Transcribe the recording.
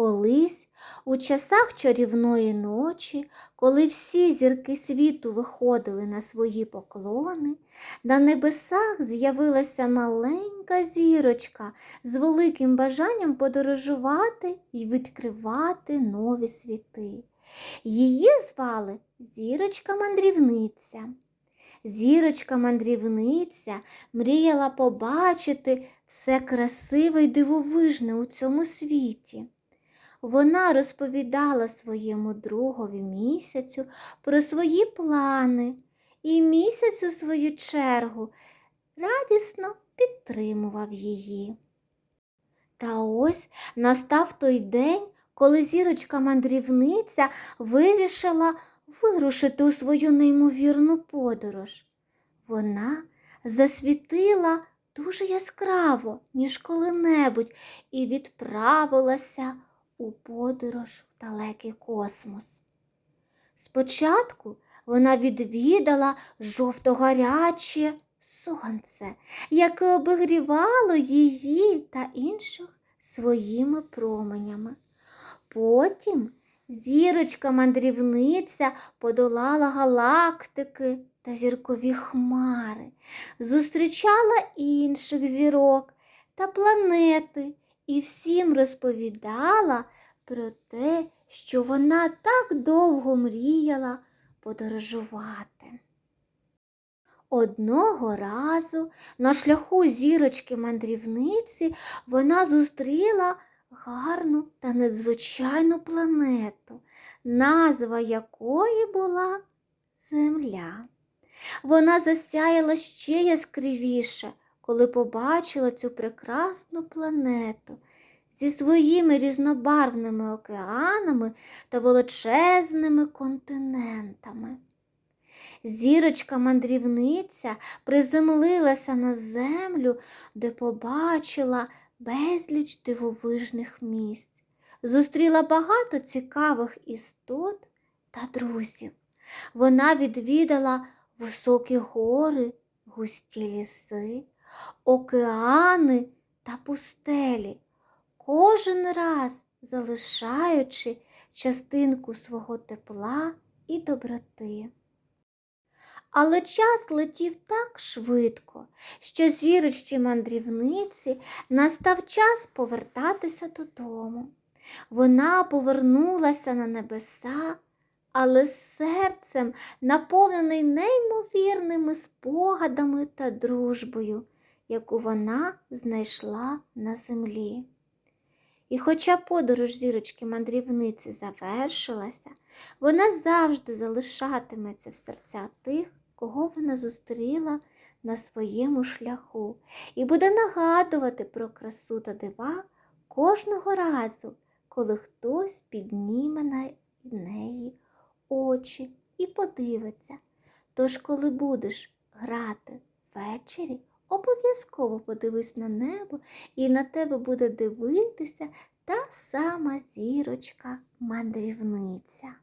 Колись, у часах чарівної ночі, коли всі зірки світу виходили на свої поклони, на небесах з'явилася маленька зірочка з великим бажанням подорожувати і відкривати нові світи. Її звали зірочка-мандрівниця. Зірочка-мандрівниця мріяла побачити все красиве й дивовижне у цьому світі. Вона розповідала своєму другові місяцю про свої плани, і місяць, у свою чергу, радісно підтримував її. Та ось настав той день, коли зірочка-мандрівниця вирішила вирушити у свою неймовірну подорож. Вона засвітила дуже яскраво, ніж коли-небудь, і відправилася у подорож в далекий космос. Спочатку вона відвідала жовто-гаряче сонце, яке обігрівало її та інших своїми променями. Потім зірочка-мандрівниця подолала галактики та зіркові хмари, зустрічала інших зірок та планети і всім розповідала про те, що вона так довго мріяла подорожувати. Одного разу на шляху зірочки мандрівниці вона зустріла гарну та незвичайну планету, назва якої була Земля. Вона засяяла ще яскравіше, коли побачила цю прекрасну планету зі своїми різнобарвними океанами та величезними континентами. Зірочка-мандрівниця приземлилася на землю, де побачила безліч дивовижних місць, зустріла багато цікавих істот та друзів. Вона відвідала високі гори, густі ліси, океани та пустелі, кожен раз залишаючи частинку свого тепла і доброти. Але час летів так швидко, що зірочці мандрівниці настав час повертатися додому. Вона повернулася на небеса, але серцем, наповнений неймовірними спогадами та дружбою, яку вона знайшла на землі. І хоча подорож зірочки мандрівниці завершилася, вона завжди залишатиметься в серцях тих, кого вона зустріла на своєму шляху, і буде нагадувати про красу та дива кожного разу, коли хтось підніме на неї очі і подивиться. Тож, коли будеш грати ввечері, обов'язково подивись на небо, і на тебе буде дивитися та сама зірочка мандрівниця.